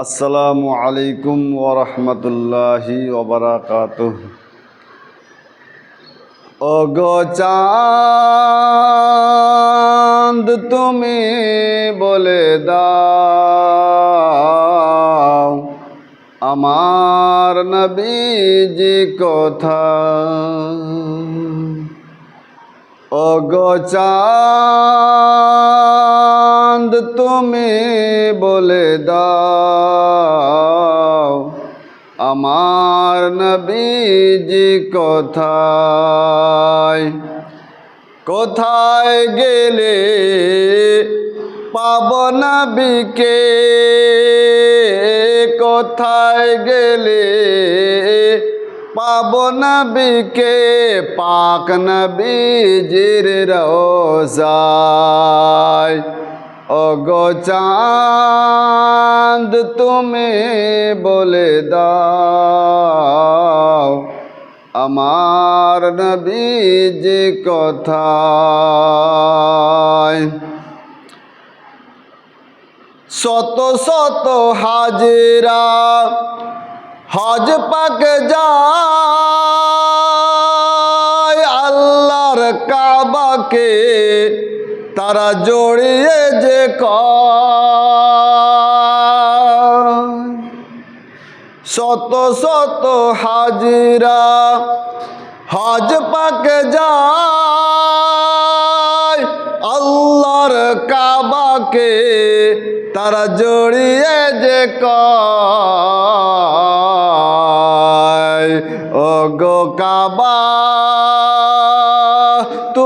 আসসালামু আলাইকুম ওরহমতুল্লাহি ওবরাকাত চাঁদ তুমি বলে দাও আমার নবীজি কথা চাঁদ তুমি বলে দাও, আমার নবীজি কোথায়? কোথায় গেলে পাব নবীকে? কোথায় গেলে পাব নবীকে? পাক নবীজির রোজায় ও গো চাঁদ, তুমি বলে দাও আমার নবীজি কোথায়? শত শত হাজিরা হজ পাক যায়, আল্লাহর কাবাকে তারা জড়িয়ে যে কয় শত শত হাজিরা হজ পাক যায়, আল্লাহর কাবাকে তারা জড়িয়ে যে কয়। ও গো কাবা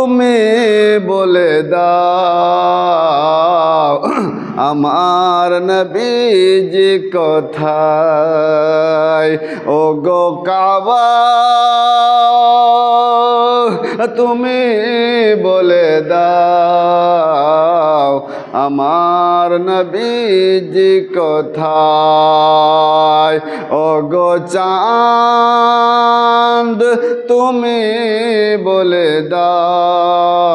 তুমি বলে দাও আমার নবীজি কথা ও গো কাবা তুমি বলে দাও আমার নবীজি কোথায়? ও গো চাঁদ, তুমি বলে দাও,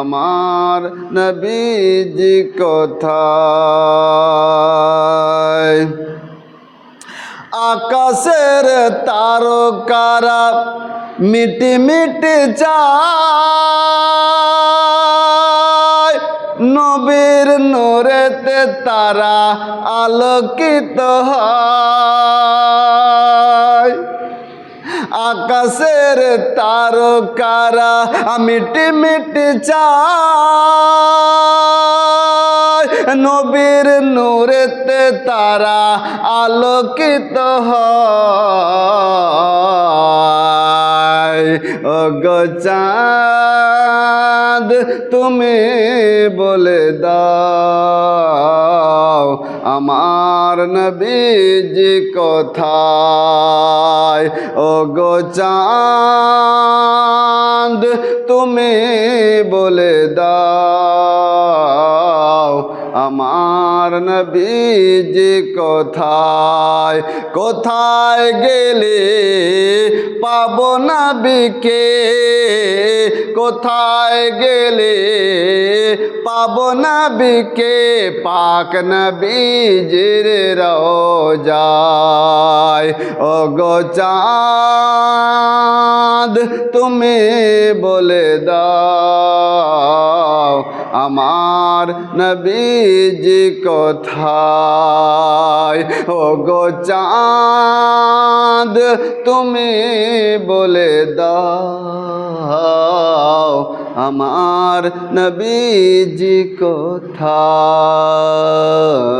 আমার নবীজি কোথায়? আকাশের তারকারা মিটি মিটি চায়। নবীর নোরেতে তারা আলোকিত হয়। আকাশের তারকারা মিটি মিটি চায়। নবীর নূরেতে তারা আলোকিত হয়। গো তুমি বলে দাও, আমার নবীজি কোথায়? ও গো চাঁদ, তুমি বলে দাও, আমার নবীজি কোথায়? কোথায় গেলে পাব নবীকে। কোথায় গেলে পাব নবীকে? পাক নবীজির রোজায় ও গো চাঁদ, তুমি বলে দাও। আমার নবীজি কোথায়? ও গো চাঁদ তুমি বলে দাও আমার নবীজি কোথায়?